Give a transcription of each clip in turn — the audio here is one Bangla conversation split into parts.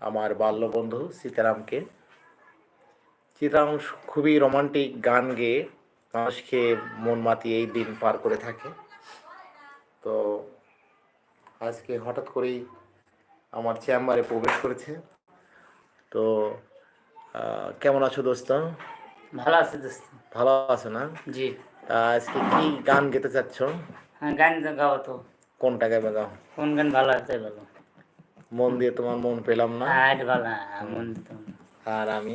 আমার বাল্যবন্ধু সীতারামকে। সীতারাম খুবই রোমান্টিক গান গেয়ে মানুষকে মন মাতিয়ে এই দিন পার করে থাকে। তো আজকে হঠাৎ করেই আমার চেম্বারে প্রবেশ করেছে। তো কেমন আছো দোস্ত? ভালো আছে দোস্ত। ভালো আছো না? জি। আজকে কি গান গেতে চাচ্ছ? হ্যাঁ গান গাও তো। কোনটা গাবে গাও? কোন গান ভালো আছে ভালো মন দিয়ে তোমার মন পেলাম না। হ্যাঁ হ্যাঁ মন আর আমি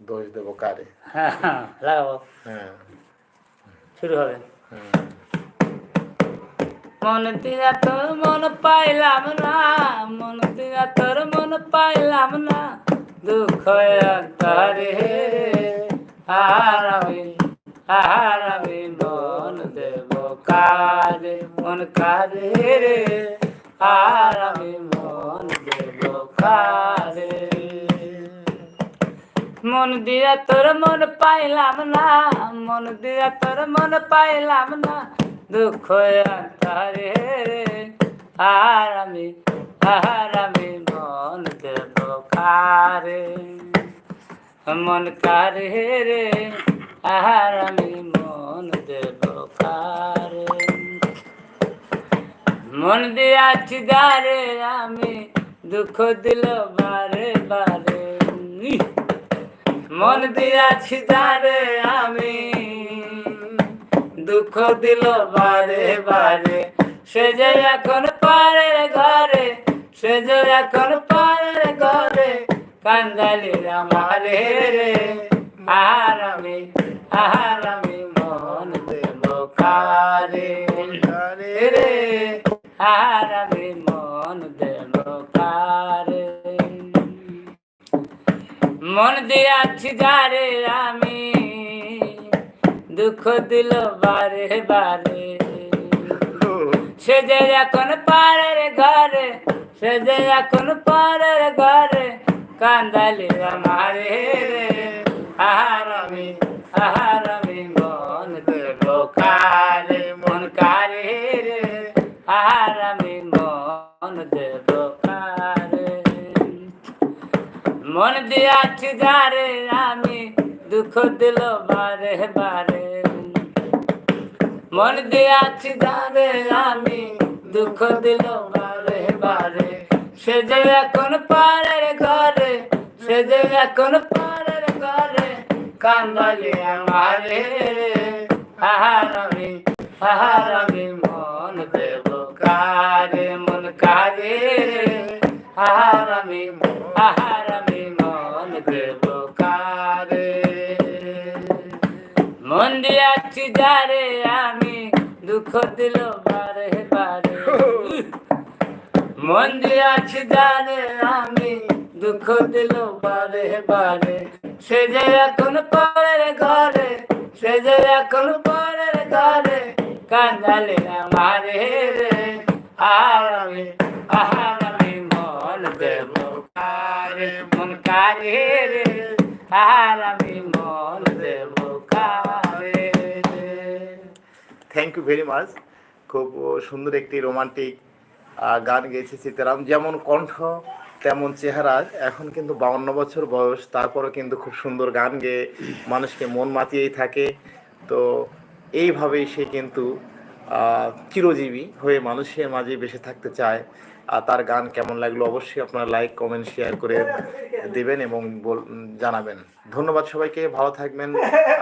দোষ দেবো কারে? হ্যাঁ হ্যাঁ, লাগাবো। হ্যাঁ। শুরু হবে। মন দিয়া তোর মন পাইলাম না মন দিয়া তোর মন পাইলাম না দুঃখ তারে আর আমি আর আমি মন দেব কারে মন কারে রে। আর আমি মন কারে মন দিয়া তোর মন পাইলাম না, মন দিয়া তোর মন পাইলাম না, দুঃখ তারে রে। আর আমি আর আমি মন দেব কারে? মন কারে রে, আর আমি মন দেব কারে? মন দিয়াছি দারে আমি দুঃখ দিল বারে বারে! মন দিয়াছি দারে আমি। দুঃখ দিল বারে বারে। সে যে এখন পারের ঘরে, সে যে এখন পারের ঘরে কান্দালি আমারে রে। আর আমি আর আর মন দেব কারে মন দিয়াছি যারে আমি, দুঃখ দিল বারে বারে। সে যে এখন পারের ঘরে, সে যে এখন পারের ঘরে, কান্দালি আমারে আহার আমি আহার আমি মন দেব কারে দেব কারে মন দিয়াছি যারে আমি দুঃখ দিল বারে বারে মন দিয়াছি যারে আমি দুঃখ দিল বারে বারে সে যে এখন পারের ঘরে সে যে এখন পারের ঘরে কান্দালি আমারে রে আহার আমি আহার আমি মন দেব কারে মন কারে রে আহার আমি আহার আমি মন দেব কারে মন দিয়াছি যারে আমি দুঃখ দিল বারে বারে মন দিয়াছি যারে আমি দুঃখ দিল বারে বারে সে যে এখন পরের ঘরে সে যে এখন পরের ঘরে কান্দালে আমারে রে আর আমি আহার কারে মন কারে রে আর আমি মন দেব থ্যাংক ইউ ভেরি মাচ খুব সুন্দর একটি রোমান্টিক গান গেয়েছে সীতারাম। যেমন কণ্ঠ, তেমন চেহারা। এখন কিন্তু বাউন্ন বছর বয়স। তারপরেও কিন্তু খুব সুন্দর গান গেয়ে মানুষকে মন মাতিয়েই থাকে। তো এইভাবেই সে কিন্তু চিরজীবী হয়ে মানুষের মাঝে বেঁচে থাকতে চায়। আর তার গান কেমন লাগল অবশ্যই আপনারা লাইক কমেন্ট শেয়ার করে দেবেন এবং জানাবেন। ধন্যবাদ সবাইকে, ভালো থাকবেন।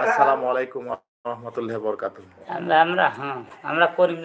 আসসালামু আলাইকুম রহমতুল্লাহ বরকাত আমরা আমরা হ্যাঁ আমরা করিম